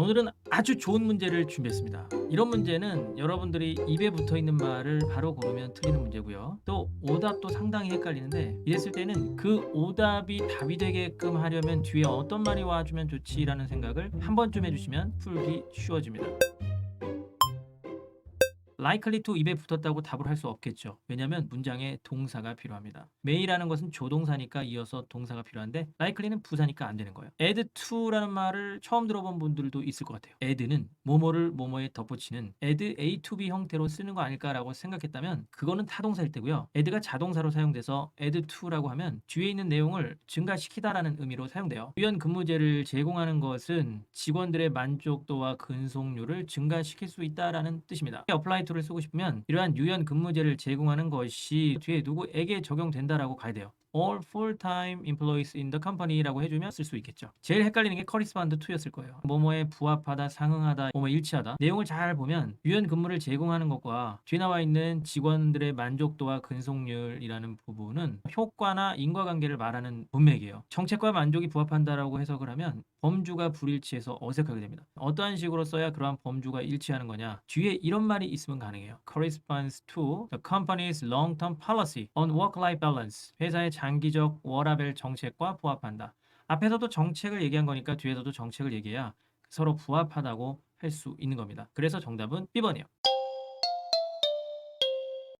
오늘은 아주 좋은 문제를 준비했습니다. 이런 문제는 여러분들이 입에 붙어 있는 말을 바로 고르면 틀리는 문제고요. 또 오답도 상당히 헷갈리는데 이랬을 때는 그 오답이 답이 되게끔 하려면 뒤에 어떤 말이 와주면 좋지라는 생각을 한 번쯤 해주시면 풀기 쉬워집니다. Likely to 입에 붙었다고 답을 할 수 없겠죠. 왜냐하면 문장에 동사가 필요합니다. may라는 것은 조동사니까 이어서 동사가 필요한데 likely는 부사니까 안 되는 거예요. add to라는 말을 처음 들어본 분들도 있을 것 같아요. add는 뭐뭐를 뭐뭐에 덧붙이는 add a to b 형태로 쓰는 거 아닐까라고 생각했다면 그거는 타동사일 때고요. add가 자동사로 사용돼서 add to라고 하면 뒤에 있는 내용을 증가시키다라는 의미로 사용돼요. 유연 근무제를 제공하는 것은 직원들의 만족도와 근속률을 증가시킬 수 있다라는 뜻입니다. apply to를 쓰고 싶으면 이러한 유연 근무제를 제공하는 것이 뒤에 누구에게 적용된다라고 가야 돼요. All full-time employees in the company라고 해주면 쓸 수 있겠죠. 제일 헷갈리는 게 correspond to였을 거예요. 뭐뭐에 부합하다, 상응하다, 뭐뭐 일치하다. 내용을 잘 보면 유연 근무를 제공하는 것과 뒤에 나와 있는 직원들의 만족도와 근속률이라는 부분은 효과나 인과관계를 말하는 문맥이에요. 정책과 만족이 부합한다라고 해석을 하면 범주가 불일치해서 어색하게 됩니다. 어떠한 식으로 써야 그러한 범주가 일치하는 거냐? 뒤에 이런 말이 있으면 가능해요. corresponds to the company's long-term policy on work-life balance. 회사의 장기적 워라밸 정책과 부합한다. 앞에서도 정책을 얘기한 거니까 뒤에서도 정책을 얘기해야 서로 부합하다고 할 수 있는 겁니다. 그래서 정답은 B번이에요.